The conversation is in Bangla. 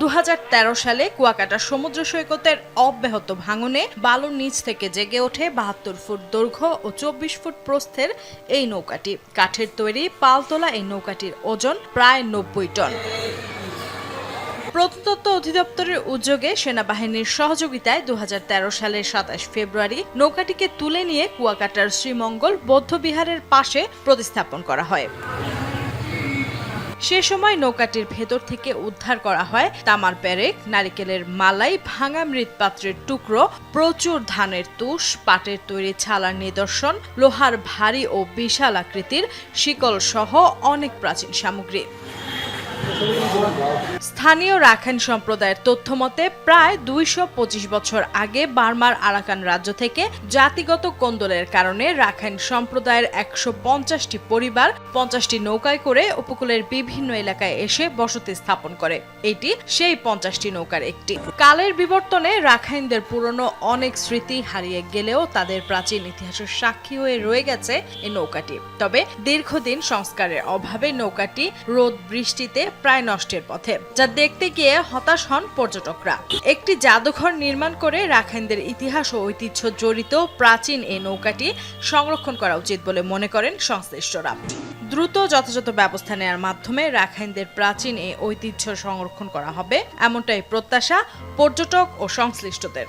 দু হাজার তেরো সালে কুয়াকাটা সমুদ্র সৈকতের অব্যাহত ভাঙনে বালুর নিচ থেকে জেগে ওঠে বাহাত্তর ফুট দৈর্ঘ্য ও চব্বিশ ফুট প্রস্থের এই নৌকাটি। কাঠের তৈরি পালতোলা এই নৌকাটির ওজন প্রায় নব্বই টন। প্রত্নতত্ত্ব অধিদপ্তরের উদ্যোগে সেনাবাহিনীর সহযোগিতায় দু হাজার তেরো সালের সাতাশ ফেব্রুয়ারি নৌকাটিকে তুলে নিয়ে কুয়াকাটার শ্রীমঙ্গল, বৌদ্ধবিহারের পাশে প্রতিস্থাপন করা হয়। সে সময় নৌকাটির ভেতর থেকে উদ্ধার করা হয় তামার ব্যারেক নারিকেলের মালাই, ভাঙা মৃৎপাত্রের টুকরো, প্রচুর ধানের তুষ, পাটের তৈরি ছালার নিদর্শন, লোহার ভারী ও বিশাল আকৃতির শিকল সহ অনেক প্রাচীন সামগ্রী। স্থানীয় রাখাইন সম্প্রদায়ের তথ্য মতে প্রায় দুইশো পঁচিশ বছর আগে বার্মার আরাকান রাজ্য থেকে জাতিগত কোন্দলের কারণে রাখাইন সম্প্রদায়ের একশো পঞ্চাশটি পরিবার পঞ্চাশটি নৌকায় করে উপকূলের বিভিন্ন এলাকায় এসে বসতি স্থাপন করে। এটি সেই পঞ্চাশটি নৌকার একটি। কালের বিবর্তনে রাখাইনদের পুরনো অনেক স্মৃতি হারিয়ে গেলেও তাদের প্রাচীন ইতিহাসের সাক্ষী হয়ে রয়ে গেছে এই নৌকাটি। তবে দীর্ঘদিন সংস্কারের অভাবে নৌকাটি রোদ বৃষ্টিতে প্রায় নষ্টের পথে, যা দেখতে গিয়ে হতাশ হন পর্যটকরা। একটি জাদুঘর নির্মাণ করে রাখাইনদের ইতিহাস ও ঐতিহ্য জড়িত প্রাচীন এই নৌকাটি সংরক্ষণ করা উচিত বলে মনে করেন সংশ্লিষ্টরা। দ্রুত যথাযথ ব্যবস্থা নেওয়ার মাধ্যমে রাখাইনদের প্রাচীন এই ঐতিহ্য সংরক্ষণ করা হবে, এমনটাই প্রত্যাশা পর্যটক ও সংশ্লিষ্টদের।